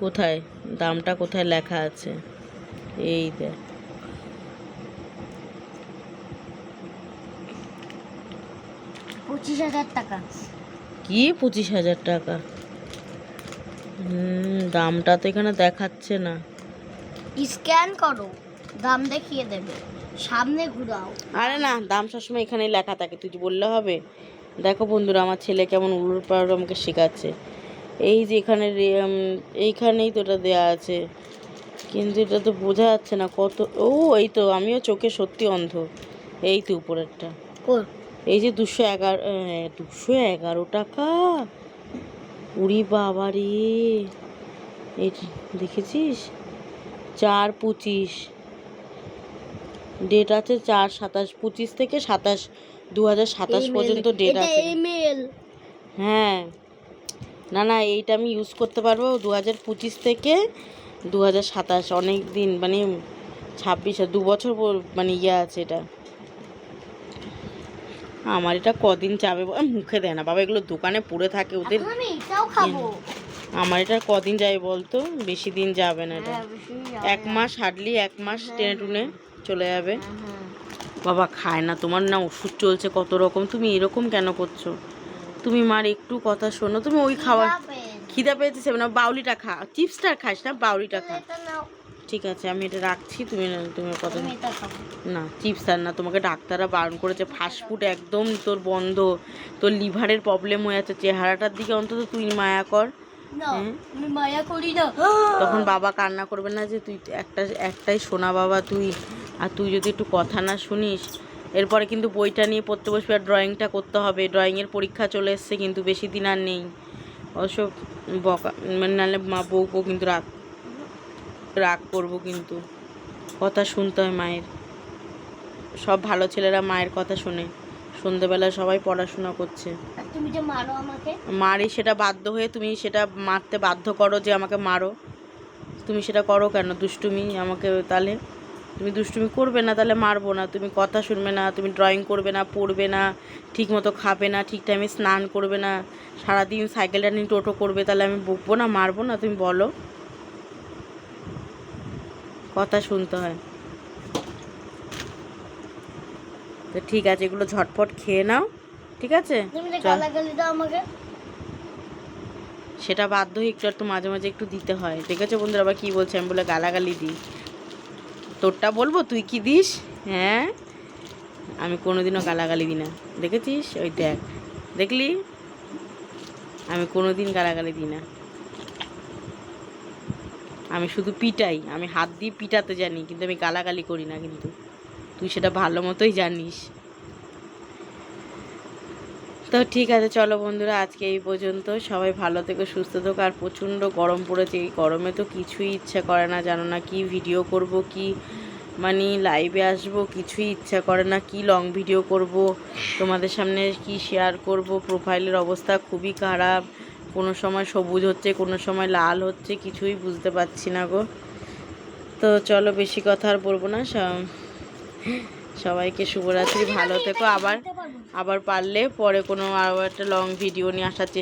কোথায়? দামটা কোথায় লেখা আছে? এই দেখ। পঁচিশ হাজার টাকা। কি পঁচিশ হাজার টাকা? হুম দামটা তো এখানে দেখাচ্ছে না। স্ক্যান করো দাম দেখিয়ে দেবে। সামনে ঘুরাও। আরে না দাম সবসময় এখানেই লেখা থাকে তুই বললে হবে? দেখো বন্ধুরা আমার ছেলে কেমন উলুর পাড় আমাকে শেখাচ্ছে। এই যে এখানে এইখানেই তো এটা দেওয়া আছে। কিন্তু এটা তো বোঝা যাচ্ছে না কত ও এই তো আমিও চোখে সত্যি অন্ধ। এই তো উপরেরটা। এই যে দুশো এগারো দুশো এগারো টাকা? উড়ি বাবা রে। এই দেখেছিস? চার পঁচিশ। ডেট আছে চার সাতাশ পঁচিশ থেকে সাতাশ দু হাজার সাতাশ পর্যন্ত ডেট আছে। হ্যাঁ। না না এইটা আমি ইউজ করতে পারব দু হাজার পঁচিশ থেকে দু হাজার সাতাশ অনেক দিন মানে ছাব্বিশ দু বছর পর- মানে ইয়ে আছে এটা। আমার এটা কদিন যাবে মুখে দেয় না বাবা এগুলো দোকানে পড়ে থাকে ওদের। খাব। আমার এটা কদিন যাবে বলতো? বেশি দিন যাবে না এটা। হ্যাঁ, এক মাস হার্ডলি এক মাস টেনে টুনে চলে যাবে। হ্যাঁ। বাবা খায় না তোমার না ওষুধ চলছে কত রকম? তুমি এরকম কেন করছ? তুমি মার একটু কথা শোনো। তুমি ওই যাবে। খিদা পেয়েছে সেবে না বাউলিটা খা। চিপসটা খাস না বাউলিটা খা। ঠিক আছে আমি এটা রাখছি তুমি তুমি কথা না চিপস আর না তোমাকে ডাক্তাররা বারণ করেছে ফাস্টফুড একদম তোর বন্ধ। তোর লিভারের প্রবলেম হয়ে যাচ্ছে চেহারাটার দিকে অন্তত তুই মায়া কর। না মায়া করি না। তখন বাবা কান্না করবে না যে তুই একটা একটাই শোনা বাবা তুই। আর তুই যদি একটু কথা না শুনিস এরপরে কিন্তু বইটা নিয়ে পড়তে বসবে আর ড্রয়িংটা করতে হবে। ড্রয়িংয়ের পরীক্ষা চলে এসছে কিন্তু বেশি দিন আর নেই। অবশ্য বকা মানে নাহলে মা বউকেও কিন্তু রাগ রাগ করব কিন্তু। কথা শুনতে হয় মায়ের। সব ভালো ছেলেরা মায়ের কথা শোনে। সন্ধেবেলা সবাই পড়াশোনা করছে। তুমি যে মারো আমাকে? মারি সেটা বাধ্য হয়ে তুমি সেটা মারতে বাধ্য করো যে আমাকে মারো। তুমি সেটা করো কেন? দুষ্টুমি আমাকে তাহলে। তুমি দুষ্টুমি করবে না তাহলে মারবো না। তুমি কথা শুনবে না তুমি ড্রয়িং করবে না পড়বে না ঠিক মতো খাবে না ঠিক টাইমে স্নান করবে না সারাদিন সাইকেলটা নিয়ে টোটো করবে তাহলে আমি বকবো না মারবো না তুমি বলো। কথা শুনতে হয়। তো ঠিক আছে এগুলো ঝটপট খেয়ে নাও ঠিক আছে? সেটা বাধ্য হয়ে একটু একটু মাঝে মাঝে একটু দিতে হয়। দেখেছ বন্ধুরা আবার কী বলছে? আমি বলে গালাগালি দিই। তোরটা বলব, তুই কি দিস? হ্যাঁ? আমি কোনোদিনও গালাগালি দিই না। দেখেছিস? ওই দেখ। দেখলি? আমি কোনোদিন গালাগালি দিই না। আমি শুধু পিটাই। আমি হাত দিয়ে পিটাতে জানি, কিন্তু আমি গালাগালি করি না কিন্তু। তুই সেটা ভালো মতোই জানিস। তো ঠিক আছে, চলো বন্ধুরা, আজকে এই পর্যন্ত। সবাই ভালো থেকো, সুস্থ থেকো, আর প্রচণ্ড গরম পড়েছে। এই গরমে তো কিছুই ইচ্ছা করে না, জানো না কি ভিডিও করব, কি মানে লাইভে আসব, কিছুই ইচ্ছা করে না, কি লং ভিডিও করব, তোমাদের সামনে কি শেয়ার করব প্রোফাইলের অবস্থা খুবই খারাপ। কোনো সময় সবুজ হচ্ছে, কোনো সময় লাল হচ্ছে, কিছুই বুঝতে পারছি না গো। তো চলো, বেশি কথা আর বলব না সবাইকে শুভরাত্রি, ভালো থেকো। আবার আবার পারলে পরে কোনো আরও একটা লং ভিডিও নিয়ে আসার